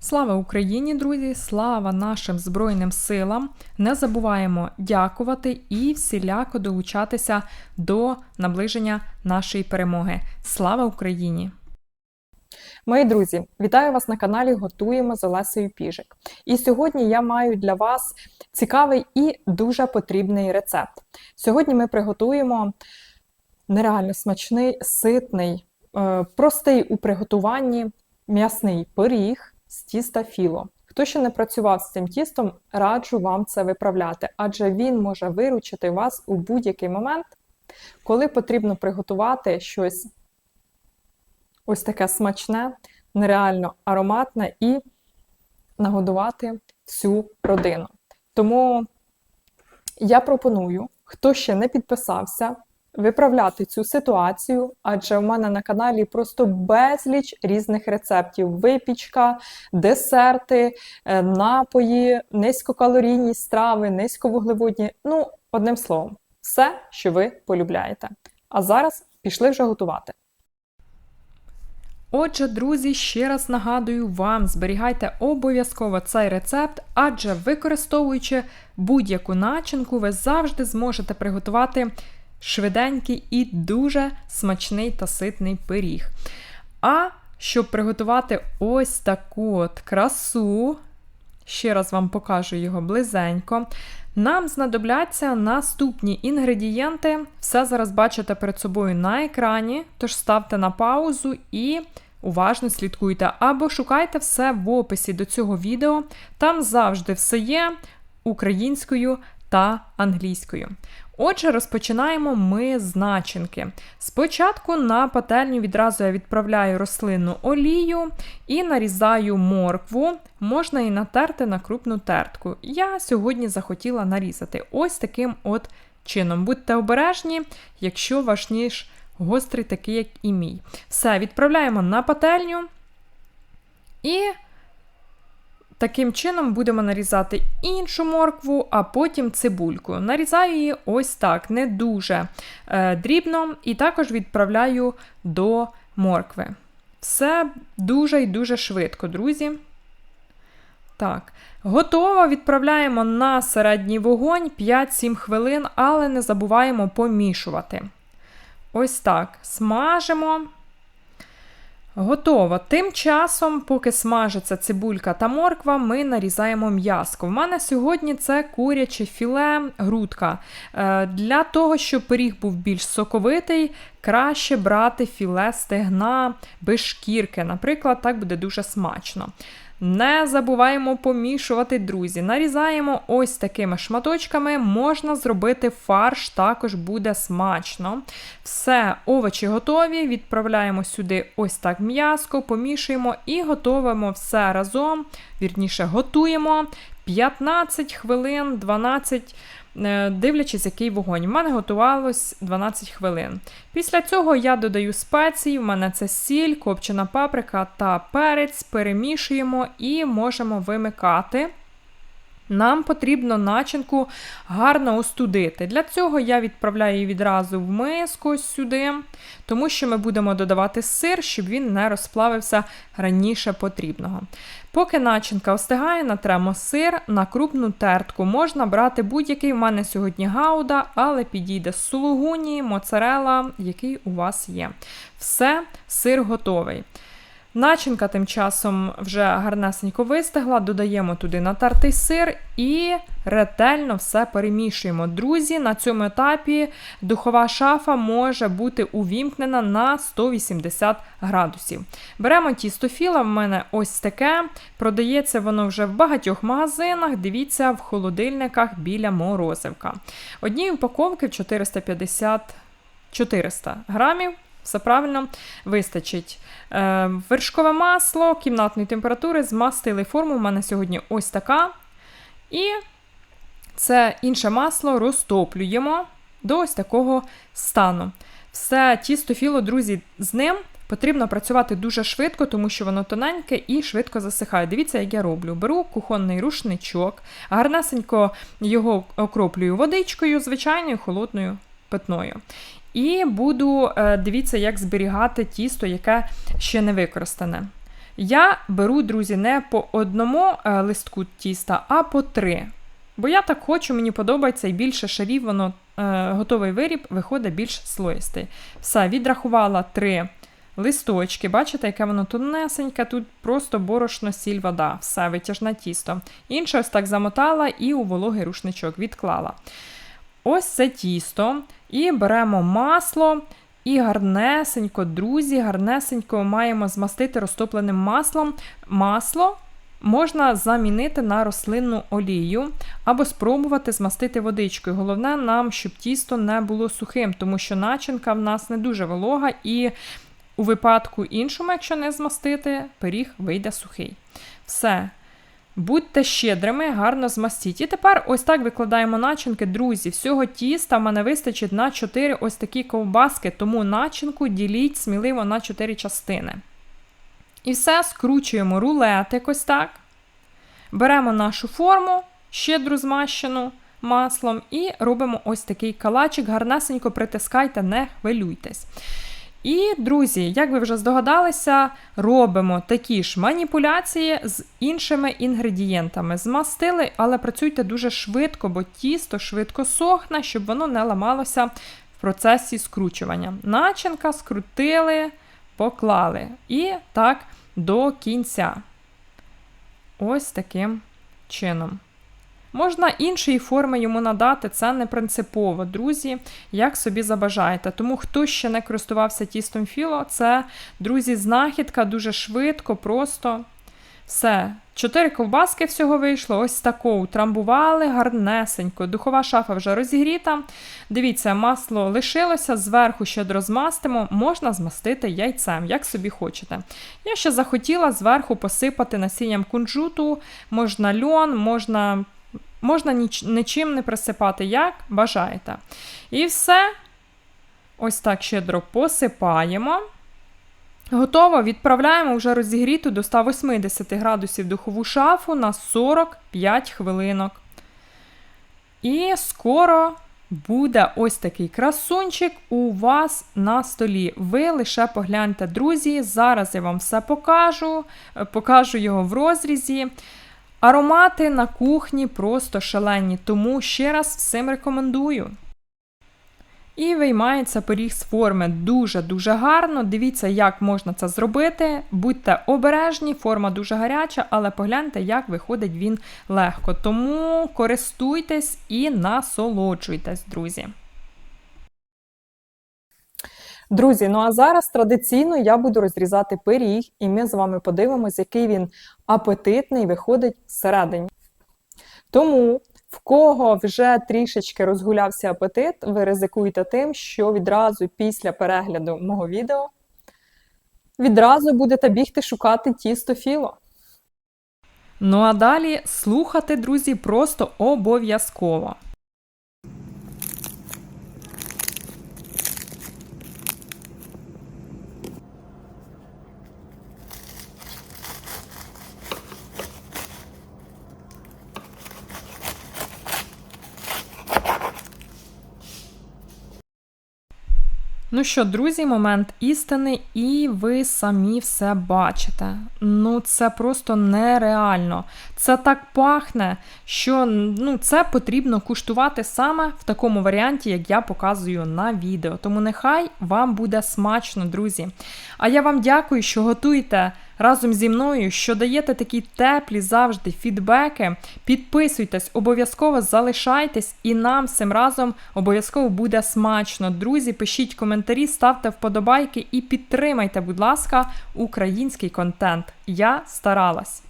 Слава Україні, друзі! Слава нашим Збройним силам! Не забуваємо дякувати і всіляко долучатися до наближення нашої перемоги. Слава Україні! Мої друзі, вітаю вас на каналі Готуємо з Олесею Піжик. І сьогодні я маю для вас цікавий і дуже потрібний рецепт. Сьогодні ми приготуємо нереально смачний, ситний, е, простий у приготуванні м'ясний пиріг з тіста філо. Хто ще не працював з цим тістом, раджу вам це виправляти, адже він може виручити вас у будь-який момент, коли потрібно приготувати щось ось таке смачне, нереально ароматне і нагодувати всю родину. Тому я пропоную, хто ще не підписався, виправляти цю ситуацію, адже в мене на каналі просто безліч різних рецептів: випічка, десерти, е, напої, низькокалорійні страви, низьковуглеводні. Ну, одним словом, все, що ви полюбляєте. А зараз пішли вже готувати. Отже, друзі, ще раз нагадую вам, зберігайте обов'язково цей рецепт, адже використовуючи будь-яку начинку, ви завжди зможете приготувати швиденький і дуже смачний та ситний пиріг. А щоб приготувати ось таку от красу, ще раз вам покажу його близенько. Нам знадобляться наступні інгредієнти. Все зараз бачите перед собою на екрані, тож ставте на паузу і уважно слідкуйте. Або шукайте все в описі до цього відео. Там завжди все є українською та англійською. Отже, розпочинаємо ми з начинки. Спочатку на пательню відразу я відправляю рослинну олію і нарізаю моркву, можна і натерти на крупну тертку. Я сьогодні захотіла нарізати ось таким от чином. Будьте обережні, якщо ваш ніж гострий, такий, як і мій. Все, відправляємо на пательню і. Таким чином будемо нарізати іншу моркву, а потім цибульку. Нарізаю її ось так, не дуже е, дрібно, і також відправляю до моркви. Все дуже і дуже швидко, друзі. Так, готово. Відправляємо на середній вогонь 5-7 хвилин, але не забуваємо помішувати. Ось так. Смажимо. Готово. Тим часом, поки смажиться цибулька та морква, ми нарізаємо м'яско. В мене сьогодні це куряче філе, грудка. Е, для того, щоб пиріг був більш соковитий, краще брати філе стегна без шкірки. Наприклад, так буде дуже смачно. Не забуваємо помішувати, друзі. Нарізаємо ось такими шматочками, можна зробити фарш, також буде смачно. Все, овочі готові. Відправляємо сюди ось так м'язко, помішуємо і готуємо все разом. Вірніше, готуємо 15 хвилин, 12 Е, дивлячись, який вогонь. У мене готувалось 12 хвилин. Після цього я додаю спеції, в мене це сіль, копчена паприка та перець, перемішуємо і можемо вимикати. Нам потрібно начинку гарно остудити. Для цього я відправляю її відразу в миску сюди, тому що ми будемо додавати сир, щоб він не розплавився раніше потрібного. Поки начинка остигає, натремо сир на крупну тертку. Можна брати будь-який в мене сьогодні гауда, але підійде сулугуні, моцарела, який у вас є. Все, сир готовий. Начинка тим часом вже гарнесенько вистигла, додаємо туди натертий сир і ретельно все перемішуємо. Друзі, на цьому етапі духова шафа може бути увімкнена на 180 градусів. Беремо тісто філа, в мене ось таке. Продається воно вже в багатьох магазинах. Дивіться, в холодильниках біля морозивка. Одній упаковки в 450 400 грамів все правильно вистачить. Е, Вершкове масло кімнатної температури, змастили форму. У мене сьогодні ось така. І це інше масло розтоплюємо до ось такого стану. Все тісто філо, друзі, з ним потрібно працювати дуже швидко, тому що воно тоненьке і швидко засихає. Дивіться, як я роблю. Беру кухонний рушничок, гарнесенько його окроплюю водичкою, звичайною холодною питною. І буду, е, дивіться, як зберігати тісто, яке ще не використане. Я беру, друзі, не по одному е, листку тіста, а по три. Бо я так хочу, мені подобається і більше шарів, воно е, готовий виріб виходить більш слоїстий. Все, відрахувала три листочки. Бачите, яке воно тонесеньке, тут просто борошно, сіль, вода. Все, витяжне тісто. Інше ось так замотала і у вологий рушничок відклала. Ось це тісто. І беремо масло. І гарнесенько, друзі, гарнесенько маємо змастити розтопленим маслом. Масло можна замінити на рослинну олію або спробувати змастити водичкою. Головне нам, щоб тісто не було сухим, тому що начинка в нас не дуже волога, і у випадку іншому, якщо не змастити, пиріг вийде сухий. Все. Будьте щедрими, гарно змастіть. І тепер ось так викладаємо начинки. Друзі, всього тіста в мене вистачить на 4 ось такі ковбаски, тому начинку діліть сміливо на 4 частини. І все, скручуємо рулетик ось так. Беремо нашу форму, щедру змащену маслом, і робимо ось такий калачик. Гарнесенько притискайте, не хвилюйтесь. І, друзі, як ви вже здогадалися, робимо такі ж маніпуляції з іншими інгредієнтами. Змастили, але працюйте дуже швидко, бо тісто швидко сохне, щоб воно не ламалося в процесі скручування. Начинка скрутили, поклали. І так до кінця. Ось таким чином. Можна іншої форми йому надати, це не принципово, друзі, як собі забажаєте. Тому хто ще не користувався тістом філо, це, друзі, знахідка дуже швидко, просто. Все. Чотири ковбаски всього вийшло. Ось тако утрамбували гарнесенько. Духова шафа вже розігріта. Дивіться, масло лишилося, зверху ще розмастимо, можна змастити яйцем, як собі хочете. Я ще захотіла зверху посипати насінням кунжуту, можна льон, можна Можна ніч, нічим не присипати, як бажаєте. І все. Ось так щедро посипаємо. Готово. Відправляємо вже розігріту до 180 градусів духову шафу на 45 хвилинок. І скоро буде ось такий красунчик у вас на столі. Ви лише погляньте, друзі. Зараз я вам все покажу, покажу його в розрізі. Аромати на кухні просто шалені, тому ще раз всім рекомендую. І виймається пиріг з форми дуже-дуже гарно. Дивіться, як можна це зробити. Будьте обережні, форма дуже гаряча, але погляньте, як виходить він легко. Тому користуйтесь і насолоджуйтесь, друзі. Друзі, ну а зараз традиційно я буду розрізати пиріг, і ми з вами подивимось, який він апетитний виходить всередині. Тому, в кого вже трішечки розгулявся апетит, ви ризикуєте тим, що відразу після перегляду мого відео відразу будете бігти шукати тісто філо. Ну а далі слухати, друзі, просто обов'язково. Ну що, друзі, момент істини, і ви самі все бачите. Ну, це просто нереально. Це так пахне, що ну, це потрібно куштувати саме в такому варіанті, як я показую на відео. Тому нехай вам буде смачно, друзі. А я вам дякую, що готуєте разом зі мною, що даєте такі теплі завжди фідбеки. Підписуйтесь, обов'язково залишайтесь, і нам всім разом обов'язково буде смачно. Друзі, пишіть коментарі, ставте вподобайки і підтримайте, будь ласка, український контент. Я старалась.